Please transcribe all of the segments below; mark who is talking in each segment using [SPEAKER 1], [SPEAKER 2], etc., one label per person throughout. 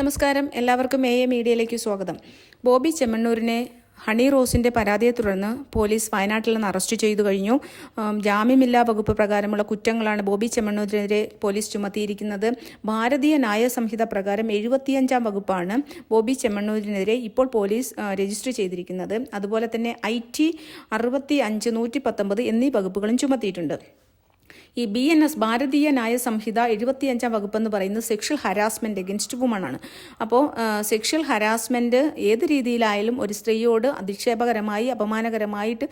[SPEAKER 1] നമസ്കാരം. എല്ലാവർക്കും A A മീഡിയയിലേക്ക് സ്വാഗതം. ബോബി ചെമ്മണ്ണൂരിനെ ഹണി റോസിന്റെ പരാതിയെ തുടർന്ന് പോലീസ് വയനാട്ടിൽ നിന്ന് അറസ്റ്റ് ചെയ്തു കഴിഞ്ഞു. ജാമ്യമില്ലാ വകുപ്പ് പ്രകാരമുള്ള കുറ്റങ്ങളാണ് ബോബി ചെമ്മണ്ണൂരിനെതിരെ പോലീസ് ചുമത്തിയിരിക്കുന്നത്. ഭാരതീയ ന്യായ സംഹിത പ്രകാരം എഴുപത്തിയഞ്ചാം വകുപ്പാണ് ബോബി ചെമ്മണ്ണൂരിനെതിരെ ഇപ്പോൾ പോലീസ് രജിസ്റ്റർ ചെയ്തിരിക്കുന്നത്. അതുപോലെ തന്നെ ഐ ടി അറുപത്തി അഞ്ച് നൂറ്റി പത്തൊമ്പത് എന്നീ വകുപ്പുകളും ചുമത്തിയിട്ടുണ്ട്. ഈ ബി എൻ എസ് ഭാരതീയ ന്യായ സംഹിത എഴുപത്തിയഞ്ചാം വകുപ്പ് എന്ന് പറയുന്നത് സെക്ഷൽ ഹരാസ്മെന്റ് എഗൻസ്റ്റ് വുമൺ ആണ്. അപ്പോൾ സെക്ഷൽ ഹരാസ്മെന്റ് ഏത് രീതിയിലായാലും ഒരു സ്ത്രീയോട് അധിക്ഷേപകരമായി അപമാനകരമായിട്ട്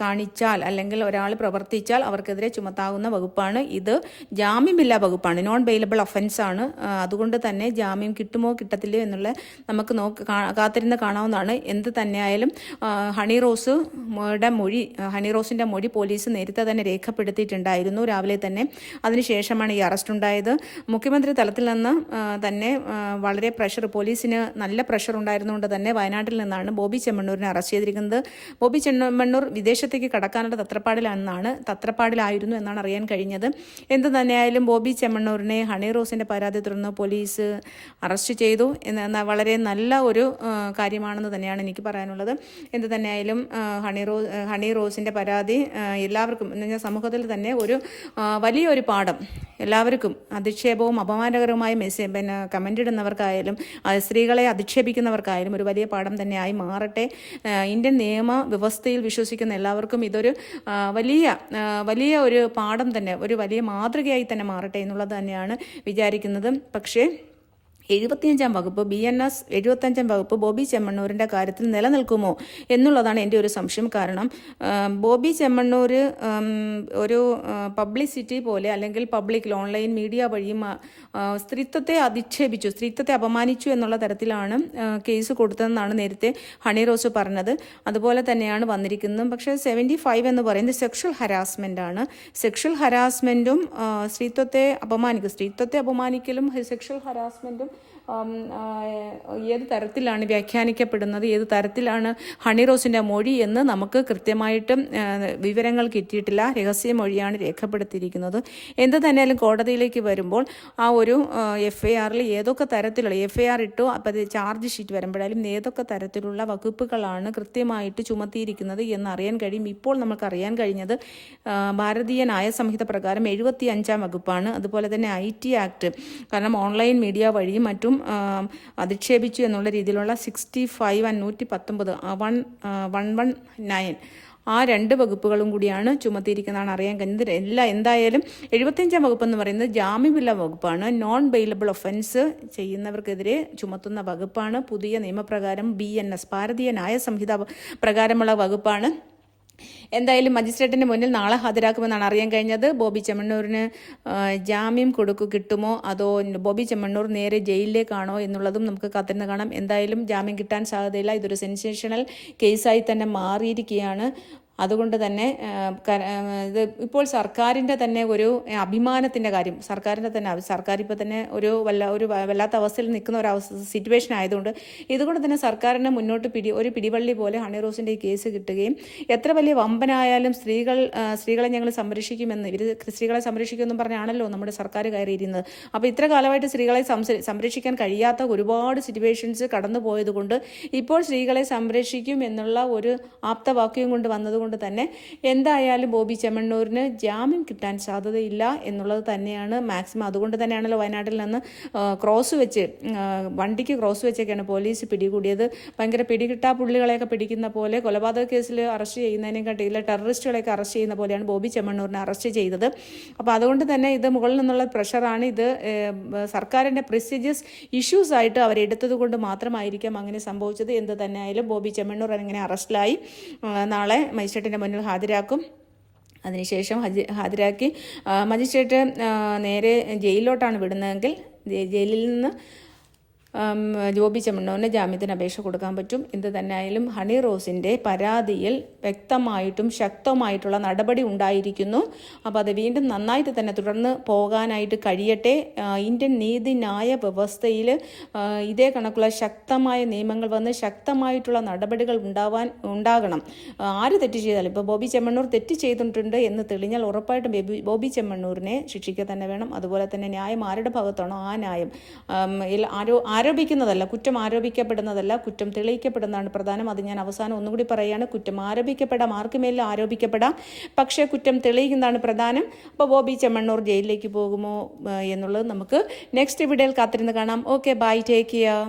[SPEAKER 1] കാണിച്ചാൽ അല്ലെങ്കിൽ ഒരാൾ പ്രവർത്തിച്ചാൽ അവർക്കെതിരെ ചുമത്താവുന്ന വകുപ്പാണ് ഇത്. ജാമ്യമില്ലാ വകുപ്പാണ്. നോൺ ബെയിലബിൾ ഒഫൻസ് ആണ് അതുകൊണ്ട് തന്നെ ജാമ്യം കിട്ടുമോ കിട്ടത്തില്ലയോ എന്നുള്ള നമുക്ക് നോക്ക് കാത്തിരുന്ന് കാണാവുന്നതാണ്. എന്ത് തന്നെയായാലും ഹണി റോസ് മൊഴി ഹണി റോസിന്റെ മൊഴി പോലീസ് നേരത്തെ തന്നെ രേഖപ്പെടുത്തിയിട്ടുണ്ടായിരുന്നു രാവിലെ തന്നെ. അതിനുശേഷമാണ് ഈ അറസ്റ്റ് ഉണ്ടായത്. മുഖ്യമന്ത്രി തലത്തിൽ നിന്ന് തന്നെ വളരെ പ്രഷർ പോലീസിന് നല്ല പ്രഷർ ഉണ്ടായിരുന്നുകൊണ്ട് തന്നെ വയനാട്ടിൽ നിന്നാണ് ബോബി ചെമ്മണ്ണൂരിനെ അറസ്റ്റ് ചെയ്തിരിക്കുന്നത്. ബോബി ചെമ്മണ്ണൂർ വിദേശത്തേക്ക് കടക്കാനുള്ള തത്രപ്പാടിലാണെന്നാണ് തത്രപ്പാടിലായിരുന്നു എന്നാണ് അറിയാൻ കഴിഞ്ഞത്. എന്ത് തന്നെയായാലും ബോബി ചെമ്മണ്ണൂരിനെ ഹണി റോസിന്റെ പരാതി തുടർന്ന് പോലീസ് അറസ്റ്റ് ചെയ്തു. എന്ന വളരെ നല്ല ഒരു കാര്യമാണെന്ന് തന്നെയാണ് എനിക്ക് പറയാനുള്ളത്. എന്ത് തന്നെയായാലും ഹണി റോ ഹണി റോസിന്റെ പരാതി എല്ലാവർക്കും സമൂഹത്തിൽ തന്നെ ഒരു വലിയൊരു പാഠം. എല്ലാവർക്കും അധിക്ഷേപവും അപമാനകരവുമായ മെസ്സേജ് പിന്നെ കമന്റ് ഇടുന്നവർക്കായാലും സ്ത്രീകളെ അധിക്ഷേപിക്കുന്നവർക്കായാലും ഒരു വലിയ പാഠം തന്നെയായി മാറട്ടെ. ഇന്ത്യൻ നിയമ വ്യവസ്ഥയിൽ വിശ്വസിക്കുന്ന എല്ലാവർക്കും ഇതൊരു വലിയ വലിയ ഒരു പാഠം തന്നെ ഒരു വലിയ മാതൃകയായി തന്നെ മാറട്ടെ എന്നുള്ളത് തന്നെയാണ് വിചാരിക്കുന്നത്. പക്ഷേ എഴുപത്തിയഞ്ചാം വകുപ്പ് ബി എൻ എസ് എഴുപത്തഞ്ചാം വകുപ്പ് ബോബി ചെമ്മണ്ണൂരിന്റെ കാര്യത്തിൽ നിലനിൽക്കുമോ എന്നുള്ളതാണ് എന്റെ ഒരു സംശയം. കാരണം ബോബി ചെമ്മണ്ണൂർ ഒരു പബ്ലിസിറ്റി പോലെ അല്ലെങ്കിൽ പബ്ലിക്കിൽ ഓൺലൈൻ മീഡിയ വഴിയും സ്ത്രീത്വത്തെ അധിക്ഷേപിച്ചു സ്ത്രീത്വത്തെ അപമാനിച്ചു എന്നുള്ള തരത്തിലാണ് കേസ് കൊടുത്തതെന്നാണ് നേരത്തെ ഹണി റോസ് പറഞ്ഞത്. അതുപോലെ തന്നെയാണ് വന്നിരിക്കുന്നത്. പക്ഷേ സെവന്റി ഫൈവ് എന്ന് പറയുന്നത് സെക്ഷൽ ഹരാസ്മെന്റ് ആണ്. സെക്ഷൽ ഹരാസ്മെന്റും സ്ത്രീത്വത്തെ അപമാനിക്കും. സ്ത്രീത്വത്തെ അപമാനിക്കലും സെക്ഷൽ ഹരാസ്മെന്റും ഏത് തരത്തിലാണ് വ്യാഖ്യാനിക്കപ്പെടുന്നത് ഏത് തരത്തിലാണ് ഹണി റോസിന്റെ മൊഴി എന്ന് നമുക്ക് കൃത്യമായിട്ടും വിവരങ്ങൾ കിട്ടിയിട്ടില്ല. രഹസ്യ മൊഴിയാണ് രേഖപ്പെടുത്തിയിരിക്കുന്നത്. എന്ത് തന്നെയാലും കോടതിയിലേക്ക് വരുമ്പോൾ ആ ഒരു എഫ് ഐ ആറിൽ ഏതൊക്കെ തരത്തിലുള്ള എഫ് ഐ ആർ ഇട്ടു അപ്പോൾ അത് ചാർജ് ഷീറ്റ് വരുമ്പോഴായാലും ഏതൊക്കെ തരത്തിലുള്ള വകുപ്പുകളാണ് കൃത്യമായിട്ട് ചുമത്തിയിരിക്കുന്നത് എന്നറിയാൻ കഴിയും. ഇപ്പോൾ നമുക്ക് അറിയാൻ കഴിഞ്ഞത് ഭാരതീയ ന്യായ സംഹിത പ്രകാരം എഴുപത്തി അഞ്ചാം വകുപ്പാണ്. അതുപോലെ തന്നെ ഐ ടി ആക്ട് കാരണം ഓൺലൈൻ മീഡിയ വഴിയും മറ്റും അധിക്ഷേപിച്ചു എന്നുള്ള രീതിയിലുള്ള സിക്സ്റ്റി ഫൈവ് ആൻഡ് നൂറ്റി പത്തൊമ്പത് വൺ വൺ വൺ നയൻ ആ രണ്ട് വകുപ്പുകളും കൂടിയാണ് ചുമത്തിയിരിക്കുന്നതാണ് അറിയാൻ കഴിഞ്ഞത് എല്ലാ എന്തായാലും എഴുപത്തിയഞ്ചാം വകുപ്പ് എന്ന് പറയുന്നത് ജാമ്യമില്ല വകുപ്പാണ്. നോൺ ബെയിലബിൾ ഒഫൻസ് ചെയ്യുന്നവർക്കെതിരെ ചുമത്തുന്ന വകുപ്പാണ്. പുതിയ നിയമപ്രകാരം ബി എൻ എസ് ഭാരതീയ ന്യായ സംഹിത പ്രകാരമുള്ള വകുപ്പാണ്. എന്തായാലും മജിസ്ട്രേറ്റിന്റെ മുന്നിൽ നാളെ ഹാജരാക്കുമെന്നാണ് അറിയാൻ കഴിഞ്ഞത്. ബോബി ചെമ്മണ്ണൂരിന് ജാമ്യം കൊടുക്കു കിട്ടുമോ? അതോ ബോബി ചെമ്മണ്ണൂർ നേരെ ജയിലിലേക്കാണോ എന്നുള്ളതും നമുക്ക് കാത്തിരുന്ന് കാണാം. എന്തായാലും ജാമ്യം കിട്ടാൻ സാധ്യതയില്ല. ഇതൊരു സെൻസേഷണൽ കേസായി തന്നെ മാറിയിരിക്കുകയാണ്. അതുകൊണ്ട് തന്നെ ഇത് ഇപ്പോൾ സർക്കാരിന്റെ തന്നെ ഒരു അഭിമാനത്തിന്റെ കാര്യം. സർക്കാരിന്റെ തന്നെ സർക്കാർ ഇപ്പോൾ തന്നെ ഒരു വല്ല ഒരു വല്ലാത്ത അവസ്ഥയിൽ നിൽക്കുന്ന ഒരു അവസ്ഥ സിറ്റുവേഷൻ ആയതുകൊണ്ട് ഇതുകൊണ്ട് തന്നെ സർക്കാരിനെ മുന്നോട്ട് പിടി ഒരു പിടിവള്ളി പോലെ ഹണി റോസിന്റെ ഈ കേസ് കിട്ടുകയും എത്ര വലിയ വമ്പനായാലും സ്ത്രീകൾ സ്ത്രീകളെ ഞങ്ങൾ സംരക്ഷിക്കുമെന്ന് ഇവർ സ്ത്രീകളെ സംരക്ഷിക്കുമെന്നും പറഞ്ഞാണല്ലോ നമ്മുടെ സർക്കാർ കയറിയിരുന്നത്. അപ്പോൾ ഇത്ര കാലമായിട്ട് സ്ത്രീകളെ സംരക്ഷിക്കാൻ കഴിയാത്ത ഒരുപാട് സിറ്റുവേഷൻസ് കടന്നു പോയതുകൊണ്ട് ഇപ്പോൾ സ്ത്രീകളെ സംരക്ഷിക്കും എന്നുള്ള ഒരു ആപ്തവാക്യം കൊണ്ട് വന്നതുകൊണ്ട് തന്നെ എന്തായാലും ബോബി ചെമ്മണ്ണൂരിന് ജാമ്യം കിട്ടാൻ സാധ്യതയില്ല എന്നുള്ളത് തന്നെയാണ് മാക്സിമം. അതുകൊണ്ട് തന്നെയാണല്ലോ വയനാട്ടിൽ നിന്ന് ക്രോസ് വെച്ച് വണ്ടിക്ക് ക്രോസ് വെച്ചൊക്കെയാണ് പോലീസ് പിടികൂടിയത്. ഭയങ്കര പിടികിട്ടാ പുള്ളികളെയൊക്കെ പിടിക്കുന്ന പോലെ കൊലപാതക കേസിൽ അറസ്റ്റ് ചെയ്യുന്നതിനെക്കാട്ടില്ല ടെററിസ്റ്റുകളെയൊക്കെ അറസ്റ്റ് ചെയ്യുന്ന പോലെയാണ് ബോബി ചെമ്മണ്ണൂരിനെ അറസ്റ്റ് ചെയ്തത്. അപ്പോൾ അതുകൊണ്ട് തന്നെ ഇത് മുകളിൽ നിന്നുള്ള പ്രഷറാണ് ഇത്. സർക്കാരിന്റെ പ്രിസീജിയസ് ഇഷ്യൂസ് ആയിട്ട് അവരെടുത്തത് കൊണ്ട് മാത്രമായിരിക്കാം അങ്ങനെ സംഭവിച്ചത്. എന്ത് തന്നെ ആയാലും ബോബി ചെമ്മണ്ണൂർ അങ്ങനെ അറസ്റ്റിലായി. നാളെ നാളെ മജിസ്ട്രേറ്റിന്റെ മുന്നിൽ ഹാജരാക്കും. അതിനുശേഷം ഹജി ഹാജരാക്കി മജിസ്ട്രേറ്റ് നേരെ ജയിലിലോട്ടാണ് വിടുന്നതെങ്കിൽ ജയിലിൽ നിന്ന് ജോബി ചെമ്മണ്ണൂരിന് ജാമ്യത്തിന് അപേക്ഷ കൊടുക്കാൻ പറ്റും. എന്ത് തന്നെയായാലും ഹണി റോസിന്റെ പരാതിയിൽ വ്യക്തമായിട്ടും ശക്തമായിട്ടുള്ള നടപടി ഉണ്ടായിരിക്കുന്നു. അപ്പോൾ അത് വീണ്ടും നന്നായിട്ട് തന്നെ തുടർന്ന് പോകാനായിട്ട് കഴിയട്ടെ. ഇന്ത്യൻ നീതിന്യായ വ്യവസ്ഥയിൽ ഇതേ കണക്കുള്ള ശക്തമായ നിയമങ്ങൾ വന്ന് ശക്തമായിട്ടുള്ള നടപടികൾ ഉണ്ടാവാൻ ഉണ്ടാകണം. ആര് തെറ്റ് ചെയ്താലും ഇപ്പോൾ ബോബി ചെമ്മണ്ണൂർ തെറ്റ് ചെയ്തിട്ടുണ്ട് എന്ന് തെളിഞ്ഞാൽ ഉറപ്പായിട്ടും ബേബി ബോബി ചെമ്മണ്ണൂരിനെ ശിക്ഷിക്കുക തന്നെ വേണം. അതുപോലെ തന്നെ ന്യായം ആരുടെ ഭാഗത്താണോ ആ ന്യായം. ആരോ ആരോപിക്കുന്നതല്ല കുറ്റം ആരോപിക്കപ്പെടുന്നതല്ല കുറ്റം തെളിയിക്കപ്പെടുന്നതാണ് പ്രധാനം. അത് ഞാൻ അവസാനം ഒന്നുകൂടി പറയുകയാണ് കുറ്റം ആരോപിക്കപ്പെടാം ആർക്കുമേലും ആരോപിക്കപ്പെടാം. പക്ഷേ കുറ്റം തെളിയിക്കുന്നതാണ് പ്രധാനം. അപ്പോൾ ബോബി ചെമ്മണ്ണൂർ ജയിലിലേക്ക് പോകുമോ എന്നുള്ളത് നമുക്ക് നെക്സ്റ്റ് വീഡിയോയിൽ കാത്തിരുന്ന് കാണാം. Okay bye take care